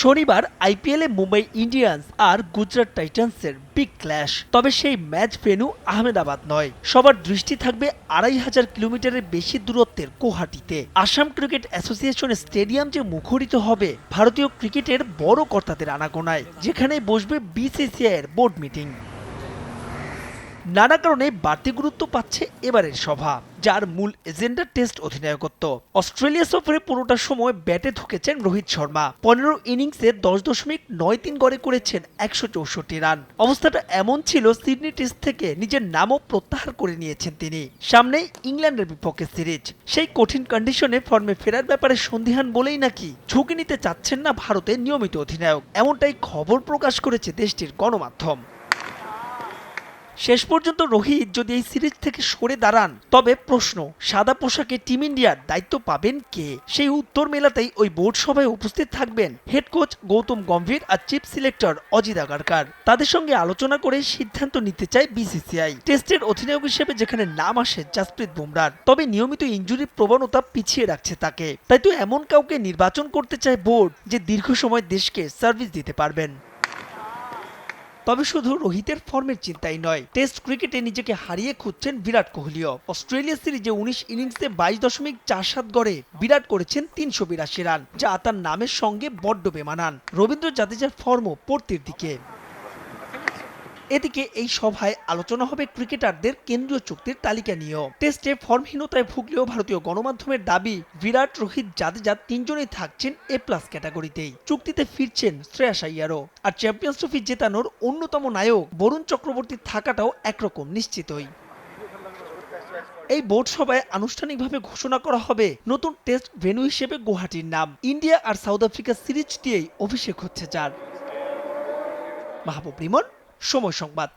শনিবার আইপিএলে মুম্বাই ইন্ডিয়ান্স আর গুজরাট টাইটান্সের বিগ ক্ল্যাশ। তবে সেই ম্যাচ ভেনু আহমেদাবাদ নয়। সবার দৃষ্টি থাকবে আড়াই হাজার কিলোমিটারের বেশি দূরত্বের গুয়াহাটিতে। আসাম ক্রিকেট অ্যাসোসিয়েশন স্টেডিয়াম যে মুখরিত হবে, ভারতীয় ক্রিকেটের বড় কর্তাদের আনাগোনায় যেখানে বসবে বিসিসিআই এর বোর্ড মিটিং। নানা কারণে বাড়তি গুরুত্ব পাচ্ছে এবারের সভা, যার মূল এজেন্ডা টেস্ট অধিনায়কত্ব। অস্ট্রেলিয়া সফরে পুরোটা সময় ব্যাটে ঢুকেছেন রোহিত শর্মা। পনেরো ইনিংসে দশ দশমিক নয় তিন গড়ে করেছেন একশো চৌষট্টি রান। অবস্থাটা এমন ছিল সিডনি টেস্ট থেকে নিজের নামও প্রত্যাহার করে নিয়েছেন তিনি। সামনেই ইংল্যান্ডের বিপক্ষে সিরিজ। সেই কঠিন কন্ডিশনে ফর্মে ফেরার ব্যাপারে সন্দিহান বলেই নাকি ঝুঁকি নিতে চাচ্ছেন না ভারতের নিয়মিত অধিনায়ক। এমনটাই খবর প্রকাশ করেছে দেশটির গণমাধ্যম। শেষ পর্যন্ত রোহিত যদি এই সিরিজ থেকে সরে দাঁড়ান, তবে প্রশ্ন, সাদা পোশাকে টিম ইন্ডিয়ার দায়িত্ব পাবেন কে? সেই উত্তর মেলাতেই ওই বোর্ড সভায় উপস্থিত থাকবেন হেড কোচ গৌতম গম্ভীর আর চিফ সিলেক্টর অজিত আগারকার। তাদের সঙ্গে আলোচনা করে সিদ্ধান্ত নিতে চায় বিসিসিআই টেস্টের অধিনায়ক হিসেবে যেখানে নাম আসে জাসপ্রীত বুমরার, তবে নিয়মিত ইঞ্জুরির প্রবণতা পিছিয়ে রাখছে তাকে। তাই তো এমন কাউকে নির্বাচন করতে চায় বোর্ড, যে দীর্ঘ সময় দেশকে সার্ভিস দিতে পারবেন। তবে শুধু রোহিতের ফর্মের চিন্তাই নয়, টেস্ট ক্রিকেটে নিজেকে হারিয়ে খুঁজছেন বিরাট কোহলিও অস্ট্রেলিয়া সিরিজে উনিশ ইনিংসে বাইশ দশমিক চার সাত গড়ে বিরাট করেছেন তিনশো বিরাশি রান, যা তার নামের সঙ্গে বড্ড বেমানান। রবীন্দ্র জাদেজার ফর্মও পড়তির দিকে। এদিকে এই সভায় আলোচনা হবে ক্রিকেটারদের কেন্দ্রীয় চুক্তির তালিকা নিয়েও। টেস্টে ফর্মহীনতায় ভুগলেও ভারতীয় গণমাধ্যমের দাবি, বিরাট রোহিত জাদেজা তিনজনেই থাকছেন এ প্লাস ক্যাটাগরিতেই। চুক্তিতে ফিরছেন শ্রেয়াস আইয়ারও। আর চ্যাম্পিয়ন্স ট্রফি জেতানোর অন্যতম নায়ক বরুণ চক্রবর্তী থাকাটাও একরকম নিশ্চিতই। এই বোর্ড সভায় আনুষ্ঠানিকভাবে ঘোষণা করা হবে নতুন টেস্ট ভেন্যু হিসেবে গুয়াহাটির নাম। ইন্ডিয়া আর সাউথ আফ্রিকা সিরিজ দিয়েই অভিষেক হচ্ছে যার মাহবুব রিমন সময় সংবাদ।